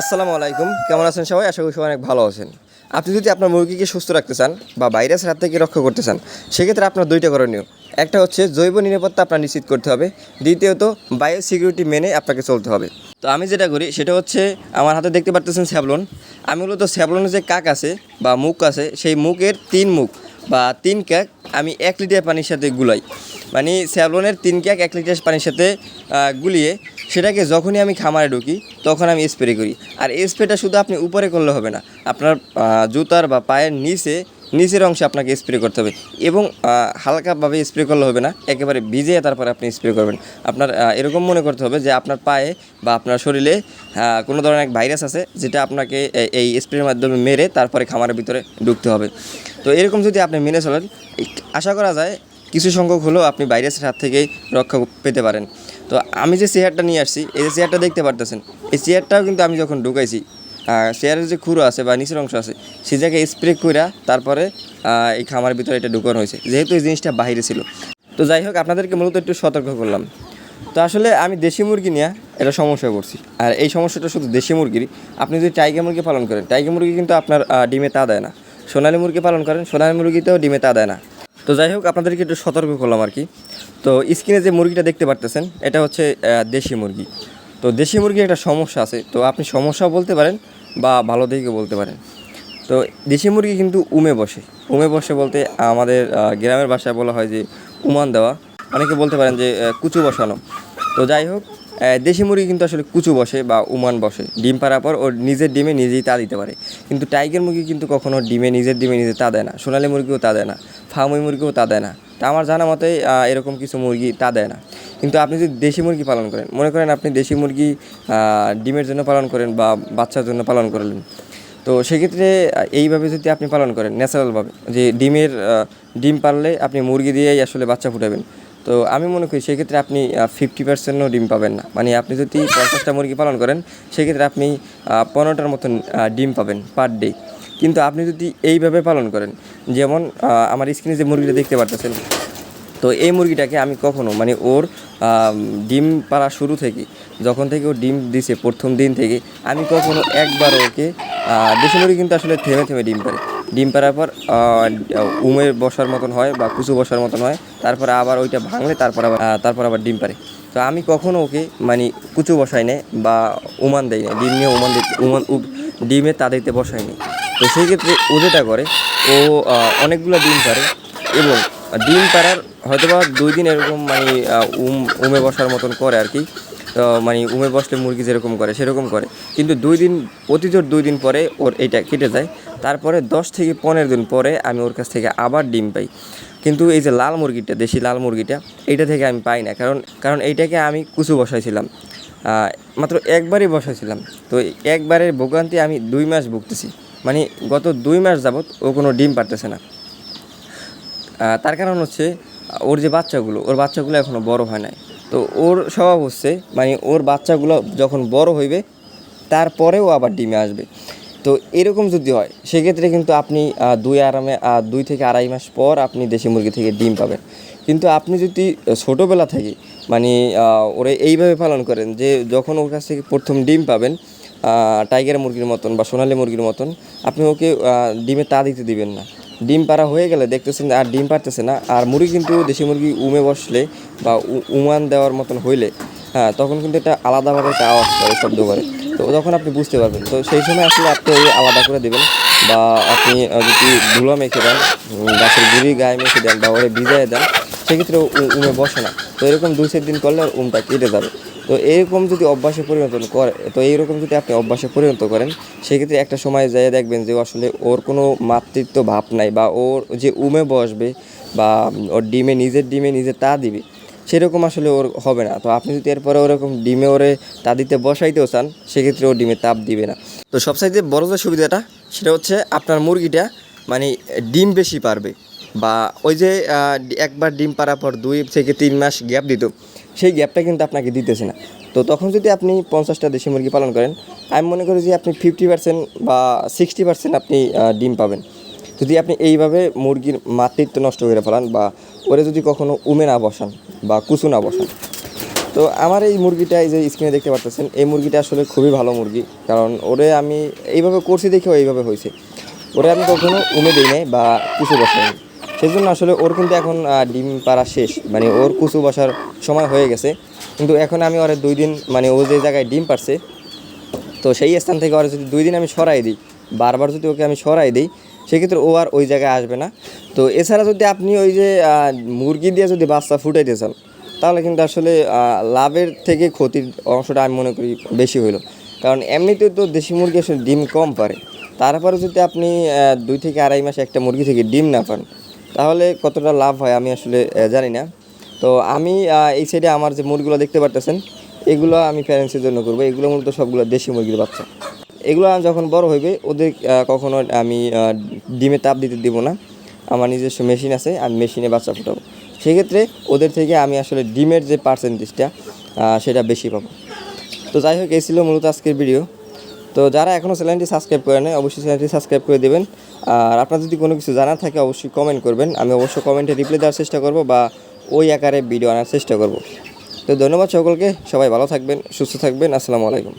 আসসালামু আলাইকুম। কেমন আছেন সবাই? আশা করি সবাই অনেক ভালো আছেন। আপনি যদি আপনার মুরগিকে সুস্থ রাখতে চান বা ভাইরাসের হাত থেকে রক্ষা করতে চান, সেক্ষেত্রে আপনার দুইটা করণীয়। একটা হচ্ছে জৈব নিরাপত্তা আপনার নিশ্চিত করতে হবে। দ্বিতীয়ত বায়ো সিকিউরিটি মেনে আপনাকে চলতে হবে। তো আমি যেটা করি, সেটা হচ্ছে আমার হাতে দেখতে পারতেছেন স্যাবলন। আমি মূলত স্যাবলনের যে কাক আছে বা মুখ আছে, সেই মুখের তিন মুখ বা তিন ক্যাক আমি এক লিটার পানির সাথে গুলাই। মানে স্যাভলনের তিন ক্যাক এক লিটার পানির সাথে গুলিয়ে সেটাকে যখনই আমি খামারে ঢুকি, তখন আমি স্প্রে করি। আর স্প্রেটা শুধু আপনি উপরে করলে হবে না। আপনার জুতার বা পায়ের নিচে নিচের অংশে আপনাকে স্প্রে করতে হবে এবং হালকাভাবে স্প্রে করলে হবে না, একেবারে ভিজিয়ে তারপরে আপনি স্প্রে করবেন। আপনার এরকম মনে করতে হবে যে আপনার পায়ে বা আপনার শরীরে কোনো ধরনের এক ভাইরাস আছে যেটা আপনাকে এই স্প্রের মাধ্যমে মেরে তারপরে খামারের ভিতরে ঢুকতে হবে। তো এরকম যদি আপনি মেনে চলেন আশা করা যায় কিছু সংখ্যক হলেও আপনি ভাইরাসের হাত থেকেই রক্ষা পেতে পারেন। তো আমি যে চেয়ারটা নিয়ে আসছি, এই যে চেয়ারটা দেখতে পারতেছেন, এই চেয়ারটাও কিন্তু আমি যখন ঢুকাইছি চেয়ারের যে খুঁড়ো আছে বা নিচের অংশ আছে, সে জায়গায় স্প্রে কইরা তারপরে এই খামারের ভিতরে এটা ঢুকানো হয়েছে। যেহেতু এই জিনিসটা বাইরে ছিল। তো যাই হোক, আপনাদেরকে মূলত একটু সতর্ক করলাম। তো আসলে আমি দেশি মুরগি নিয়ে এটা সমস্যায় পড়ছি। আর এই সমস্যাটা শুধু দেশি মুরগির আপনি যদি টাইগার মুরগি পালন করেন, টাইগার মুরগি কিন্তু আপনার ডিমে তা দেয় না। সোনালী মুরগি পালন করেন, সোনালী মুরগিতেও ডিমে তা দেয় না। তো যাই হোক, আপনাদেরকে একটু সতর্ক করলাম আর কি। তো স্ক্রিনে যে মুরগিটা দেখতে পারতেছেন, এটা হচ্ছে দেশি মুরগি। তো দেশি মুরগির একটা সমস্যা আছে। তো আপনি সমস্যা বলতে পারেন বা ভালো দিকে বলতে পারেন। তো দেশি মুরগি কিন্তু উমে বসে। উমে বসে বলতে আমাদের গ্রামের ভাষায় বলা হয় যে উমান দেওয়া। অনেকে বলতে পারেন যে কুচু বসানো। তো যাই হোক দেশি মুরগি কিন্তু আসলে কুচু বসে বা উমান বসে। ডিম পাড়ার পর ওর নিজের ডিমে নিজেই তা দিতে পারে। কিন্তু টাইগার মুরগি কিন্তু কখনো ডিমে নিজের ডিমে নিজে তা দেয় না। সোনালী মুরগিও তা দেয় না। ফার্মি মুরগিও তা দেয় না। তা আমার জানা মতে এরকম কিছু মুরগি তা দেয় না। কিন্তু আপনি যদি দেশি মুরগি পালন করেন, মনে করেন আপনি দেশি মুরগি ডিমের জন্য পালন করেন বা বাচ্চার জন্য পালন করলেন, তো সেক্ষেত্রে এইভাবে যদি আপনি পালন করেন ন্যাচারালভাবে যে ডিমের ডিম পারলে আপনি মুরগি দিয়েই আসলে বাচ্চা ফুটাবেন, তো আমি মনে করি সেক্ষেত্রে আপনি ফিফটি পার্সেন্টও ডিম পাবেন না। মানে আপনি যদি পঞ্চাশটা মুরগি পালন করেন, সেক্ষেত্রে আপনি পনেরোটার মতন ডিম পাবেন পার ডে কিন্তু আপনি যদি এইভাবে পালন করেন, যেমন আমার স্ক্রিনে যে মুরগিটা দেখতে পারতেছেন, তো এই মুরগিটাকে আমি কখনো মানে ওর ডিম পাড়া শুরু থেকে, যখন থেকে ও ডিম দিছে প্রথম দিন থেকে, আমি কখনো একবার ওকে দেশি মুরগি কিন্তু আসলে থেমে থেমে ডিম পারে ডিম পাড়ার পর উমের বসার মতন হয় বা কুচু বসার মতন হয়, তারপরে আবার ওইটা ভাঙলে তারপর আবার তারপর আবার ডিম পারে তো আমি কখনো ওকে মানে কুচু বসাই নাই বা উমান দেয় না ডিম নিয়ে উমান দিতে, উমান ডিমে তা দিতে বসাই নাই। তো সেই ক্ষেত্রে ও যেটা করে, ও অনেকগুলো ডিম পারে এবং ডিম পাড়ার হয়তোবা দুই দিন এরকম মানে উম, উমে বসার মতন করে আর কি। তো মানে উমে বসলে মুরগি যেরকম করে, সেরকম করে। কিন্তু দুই দিন অতিজোর দুই দিন পরে ওর এইটা কেটে যায়। তারপরে দশ থেকে পনেরো দিন পরে আমি ওর কাছ থেকে আবার ডিম পাই। কিন্তু এই যে লাল মুরগিটা, দেশি লাল মুরগিটা এইটা থেকে আমি পাই না। কারণ কারণ এইটাকে আমি কুচু বসাইছিলাম। মাত্র একবারই বসাইছিলাম। তো একবারের ভোগান্তি আমি দুই মাস ভুগতেছি। মানে গত দুই মাস যাবত ও কোনো ডিম পারতেছে না। তার কারণ হচ্ছে, ওর যে বাচ্চাগুলো, ওর বাচ্চাগুলো এখনও বড় হয় নাই। তো ওর স্বভাব হচ্ছে মানে ওর বাচ্চাগুলো যখন বড় হইবে, তারপরেও আবার ডিমে আসবে। তো এরকম যদি হয়, সেক্ষেত্রে কিন্তু আপনি দুই আরামে দুই থেকে আড়াই মাস পর আপনি দেশি মুরগি থেকে ডিম পাবেন। কিন্তু আপনি যদি ছোটোবেলা থেকে মানে ওরে এইভাবে পালন করেন যে যখন ওর কাছ থেকে প্রথম ডিম পাবেন টাইগার মুরগির মতন বা সোনালী মুরগির মতন, আপনি ওকে ডিমে তা দিতে দিবেন না। ডিম পাড়া হয়ে গেলে দেখতেছেন আর ডিম পারতেছে না, আর মুরগি কিন্তু দেশি মুরগি উমে বসলে বা উমান দেওয়ার মতন হইলে হ্যাঁ তখন কিন্তু এটা আলাদাভাবে একটা আওয়াজ করে শব্দ করে। তো তখন আপনি বুঝতে পারবেন। তো সেই সময় আসলে আপনি আলাদা করে দেবেন বা আপনি যদি ধুলো মেখে দেন গাছের গুড়ি গায়ে মেখে দেন বা ওরে ভিজায় দেন, সেক্ষেত্রে উমে বসে না। তো এরকম দুই চার দিন করলে উমটা কেটে যাবে। তো এরকম যদি অভ্যাসে পরিণত করে, তো এইরকম যদি আপনি অভ্যাসে পরিণত করেন, সেক্ষেত্রে একটা সময় যেয়ে দেখবেন যে আসলে ওর কোনো মাতৃত্ব ভাব নাই বা ওর যে উমে বসবে বা ওর ডিমে, নিজের ডিমে নিজে তা দিবে, সেরকম আসলে ওর হবে না। তো আপনি যদি এরপরে ওরকম ডিমে ওরে তা দিতে বসাইতেও চান, সেক্ষেত্রে ও ডিমে তাপ দিবে না। তো সবসাইতে বড় যে সুবিধাটা, সেটা হচ্ছে আপনার মুরগিটা মানে ডিম বেশি পারবে বা ওই যে একবার ডিম পারার পর দুই থেকে তিন মাস গ্যাপ দিত সেই গ্যাপটা কিন্তু আপনাকে দিতেছে না। তো তখন যদি আপনি পঞ্চাশটা দেশি মুরগি পালন করেন, আমি মনে করি যে আপনি ফিফটি পার্সেন্ট বা সিক্সটি পার্সেন্ট আপনি ডিম পাবেন। যদি আপনি এইভাবে মুরগির মাতৃত্ব নষ্ট করে ফেলান বা ওরে যদি কখনো উমে না বসান বা কুচু না বসান। তো আমার এই মুরগিটা এই যে স্ক্রিনে দেখতে পাচ্ছেন এই মুরগিটা আসলে খুবই ভালো মুরগি। কারণ ওরে আমি এইভাবে করছি দেখেও এইভাবে হয়েছে। ওরে আমি কখনো উমে দিই নাই বা কিছু বসাইনি সেই জন্য আসলে ওর কিন্তু এখন ডিম পাড়া শেষ। মানে ওর কুচু বসার সময় হয়ে গেছে। কিন্তু এখন আমি ওরে দুই দিন মানে ও যে জায়গায় ডিম পারছে তো সেই স্থান থেকে ওরা যদি দুই দিন আমি সরাই দিই, বারবার যদি ওকে আমি সরাই দিই, সেক্ষেত্রে ও আর ওই জায়গায় আসবে না। তো এছাড়া যদি আপনি ওই যে মুরগি দিয়ে যদি বাচ্চা ফুটাইতে চান, তাহলে কিন্তু আসলে লাভের থেকে ক্ষতির অংশটা আমি মনে করি বেশি হইল। কারণ এমনিতে তো দেশি মুরগি আসলে ডিম কম পারে। তারপরে যদি আপনি দুই থেকে আড়াই মাসে একটা মুরগি থেকে ডিম না পান তাহলে কতটা লাভ হয় আমি আসলে জানি না। তো আমি এই সাইডে আমার যে মুরগিগুলো দেখতে পারতেছেন, এগুলো আমি প্যারেন্টসের জন্য করব। এগুলো মূলত সবগুলো দেশি মুরগির বাচ্চা। এগুলো যখন বড় হইবে, ওদের কখনো আমি ডিমে তাপ দিতে দিব না। আমার নিজস্ব মেশিন আছে, আমি মেশিনে বাচ্চা ফুটাবো। সেক্ষেত্রে ওদের থেকে আমি আসলে ডিমের যে পার্সেন্টেজটা সেটা বেশি পাবো। তো যাই হোক, এই ছিল মূলত আজকের ভিডিও তো যারা এখনও চ্যানেলটি সাবস্ক্রাইব করে নেয় অবশ্যই চ্যানেলটি সাবস্ক্রাইব করে দেবেন। আর আপনার যদি কোনো কিছু জানা থাকে, অবশ্যই কমেন্ট করবেন। আমি অবশ্যই কমেন্টে রিপ্লাই দেওয়ার চেষ্টা করব বা ওই আকারে ভিডিও আনার চেষ্টা করব। তো ধন্যবাদ সকলকে। সবাই ভালো থাকবেন, সুস্থ থাকবেন। আসসালামু আলাইকুম।